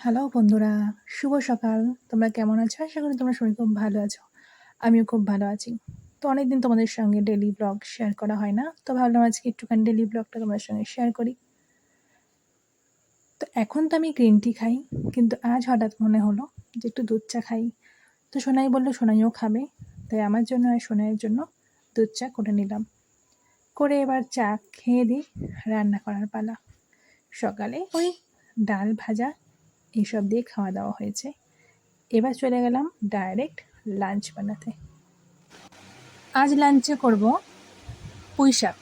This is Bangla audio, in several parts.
হ্যালো বন্ধুরা, শুভ সকাল। তোমরা কেমন আছো? আশা করি তোমরা সবাই খুব ভালো আছো। আমিও খুব ভালো আছি। তো অনেকদিন তোমাদের সঙ্গে ডেলি ব্লগ শেয়ার করা হয় না। তো ভাবলাম আজকে একটুখানি ডেলি ব্লগটা তোমাদের সঙ্গে শেয়ার করি। তো এখন তো আমি গ্রিন টি খাই, কিন্তু আজ হঠাৎ মনে হলো যে একটু দুধ চা খাই। তো সোনাই বলল সোনাইও খাবে। তাই আমার জন্য আর সোনাইয়ের জন্য দুধ চা করে নিলাম। করে এবার চা খেয়ে দিই রান্না করার পালা। সকালে ওই ডাল ভাজা এইসব দিয়ে খাওয়া দাওয়া হয়েছে। এবার চলে গেলাম ডাইরেক্ট লাঞ্চ বানাতে। আজ লাঞ্চে করব পুঁই শাক।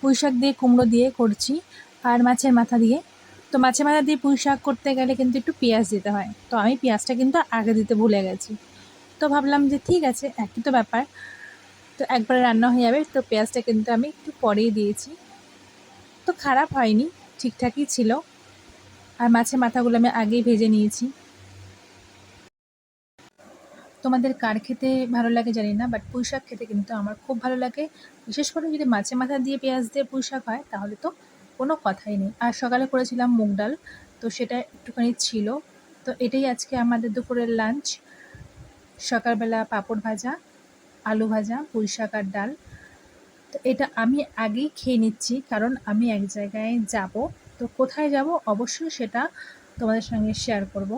পুঁই শাক দিয়ে কুমড়ো দিয়ে করছি আর মাছের মাথা দিয়ে। তো মাছের মাথা দিয়ে পুঁই শাক করতে গেলে কিন্তু একটু পেঁয়াজ দিতে হয়। তো আমি পেঁয়াজটা কিন্তু আগে দিতে ভুলে গেছি। তো ভাবলাম যে ঠিক আছে, একই তো ব্যাপার। তো একবার রান্না হয়ে যাবে। তো পেঁয়াজটা কিন্তু আমি একটু পরেই দিয়েছি। তো খারাপ হয়নি, ঠিকঠাকই ছিল। আর মাছের মাথাগুলো আমি আগেই ভেজে নিয়েছি। তোমাদের কার খেতে ভালো লাগে জানি না বাট পুঁই শাক খেতে কিন্তু আমার খুব ভালো লাগে। বিশেষ করে যদি মাছের মাথা দিয়ে পেঁয়াজ দিয়ে পুঁই শাক হয়, তাহলে তো কোনো কথাই নেই। আর সকালে করেছিলাম মুগ ডাল, তো সেটা একটুখানি ছিল। তো এটাই আজকে আমাদের দুপুরের লাঞ্চ সকালবেলা পাঁপড় ভাজা, আলু ভাজা পুঁই শাক আর ডাল। তো এটা আমি আগেই খেয়ে নিচ্ছি, কারণ আমি এক জায়গায় যাব। তো কোথায় যাব? অবশ্যই সেটা তোমাদের সঙ্গে শেয়ার করব।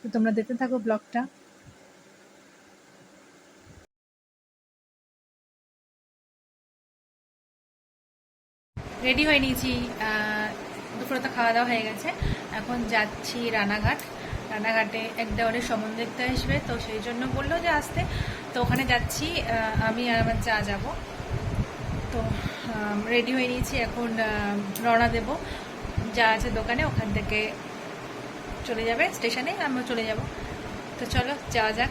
তো তোমরা দেখতে থাকো ব্লগটা। রেডি হয়ে নিয়েছি। দুপুরে তো খাওয়া দাওয়া হয়ে গেছে। এখন যাচ্ছি রানাঘাট। রানাঘাটে এক দেওয়ারের সম্বন্ধ দেখতে আসবে। তো সেই জন্য বলল যে আসতে। তো ওখানে যাচ্ছি। আমি আর আমার যা যাব। তো রেডি হয়ে নিয়েছি। এখন রওনা দেব। যা আছে দোকানে, ওখান থেকে চলে যাবে স্টেশনে আমরা চলে যাব। তো চলো, যাওয়া যাক।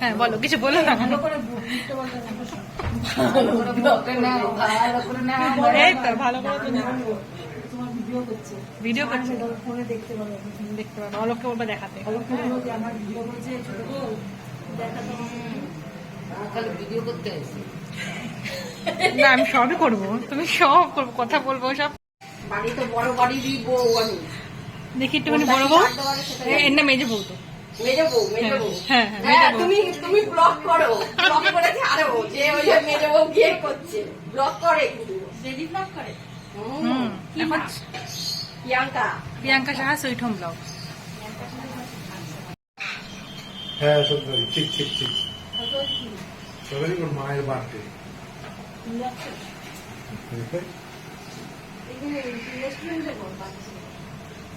হ্যাঁ বলো কিছু বলো না। এই তো ভালো করে তো ভিডিও করছে। ফোনে দেখতে পাবে দেখতে পাবো। অলোককে বলবে দেখাতে। আমার ভিডিও করেছে ছোট বউ, দেখাতে খালি ভিডিও করতে আসি। না আমি সবই করব। তুমি সব করব কথা বলব সব। বাড়ি তো বড় বউ আমি। দেখি একটুখানি বড় বউ। এর না মেজে বউ তো মেজো বউ মেজো বউ হ্যাঁ হ্যাঁ হ্যাঁ তুমি তুমি ব্লগ করো। ব্লগ করে ছাড়ো যে ওই যে মেজো বউ গিয়ে করছে ব্লগ করে দিদি ব্লগ করে? হুম, প্রিয়াঙ্কা। প্রিয়াঙ্কা সাহা সুইট হোম হ্যাঁ সত্যি ঠিক ঠিক ঠিক। সবারই ওর মায়ের বার্থডে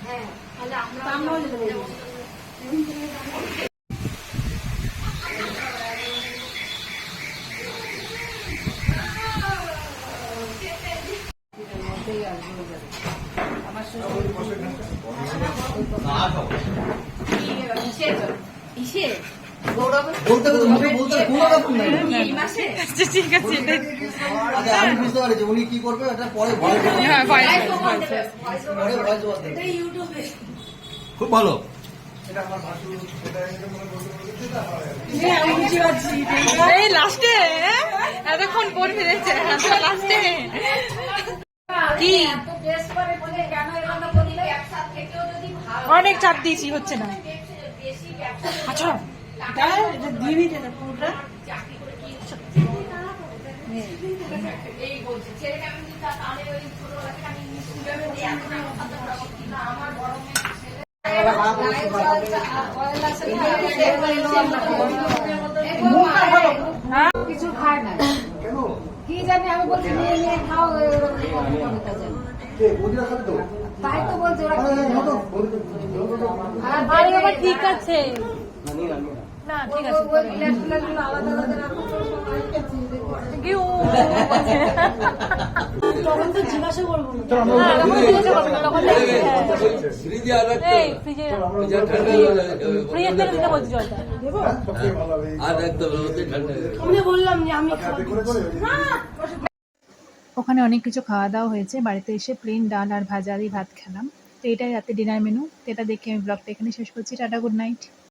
হ্যাঁ তাহলে আমরা বুঝতে পারছি উনি কি করবে পরে হ্যাঁ। পরে খুব ভালো। এই লাস্টে এতক্ষণ বোন ফিরেছে? লাস্টে। কি? এত টেস্ট করে বলে কেন এরকম বলি? ব্যবসা থেকেও যদি ভালো অনেক চাপ দিয়েছি হচ্ছে না। আচ্ছা মেয়ে ছেলে। কিছু খায় না। জানি আমি বলছি নিয়ে নিয়ে খাও তাই তো বলছি ওরা আরে, বাবা ঠিক আছে না, ঠিক আছে তখন তো জিজ্ঞাসা করব বললাম যে আমি ওখানে অনেক কিছু খাওয়া দাওয়া হয়েছে বাড়িতে এসে প্লেন ডাল আর ভাজা দিয়ে ভাত খেলাম। তো এটাই রাতে ডিনার মেনু তো এটা দেখে আমি ব্লগটা এখানে শেষ করছি। Tata good night